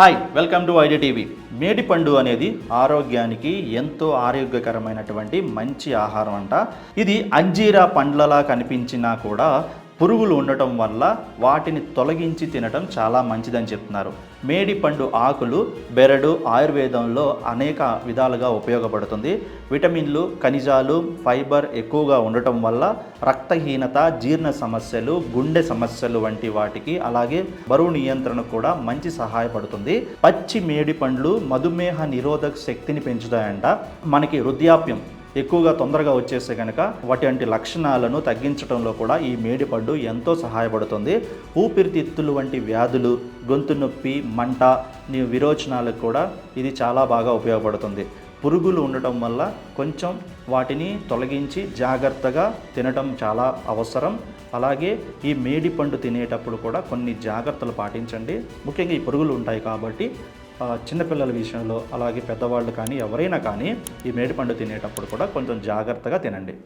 Hi welcome to ID TV మేడిపండు అనేది ఆరోగ్యానికి ఎంతో ఆరోగ్యకరమైనటువంటి మంచి ఆహారం అంట. ఇది అంజీరా పండ్లలా కనిపించినా కూడా పురుగులు ఉండటం వల్ల వాటిని తొలగించి తినటం చాలా మంచిదని చెప్తున్నారు. మేడిపండు ఆకులు బెరడు ఆయుర్వేదంలో అనేక విధాలుగా ఉపయోగపడుతుంది. విటమిన్లు ఖనిజాలు ఫైబర్ ఎక్కువగా ఉండటం వల్ల రక్తహీనత జీర్ణ సమస్యలు గుండె సమస్యలు వంటి వాటికి అలాగే బరువు నియంత్రణ కూడా మంచి సహాయపడుతుంది. పచ్చి మేడి పండ్లు మధుమేహ నిరోధక శక్తిని పెంచుతాయంట. మనకి వృద్ధాప్యం ఎక్కువగా తొందరగా వచ్చేస్తే కనుక వాటి లక్షణాలను తగ్గించడంలో కూడా ఈ మేడిపండు ఎంతో సహాయపడుతుంది. ఊపిరితిత్తులు వంటి వ్యాధులు గొంతు నొప్పి మంట నీ విరోచనాలకు కూడా ఇది చాలా బాగా ఉపయోగపడుతుంది. పురుగులు ఉండటం వల్ల కొంచెం వాటిని తొలగించి జాగ్రత్తగా తినటం చాలా అవసరం. అలాగే ఈ మేడి పండు తినేటప్పుడు కూడా కొన్ని జాగ్రత్తలు పాటించండి. ముఖ్యంగా ఈ పురుగులు ఉంటాయి కాబట్టి చిన్నపిల్లల విషయంలో అలాగే పెద్దవాళ్ళు కానీ ఎవరైనా కానీ ఈ మేడిపండు తినేటప్పుడు కూడా కొంచెం జాగ్రత్తగా తినండి.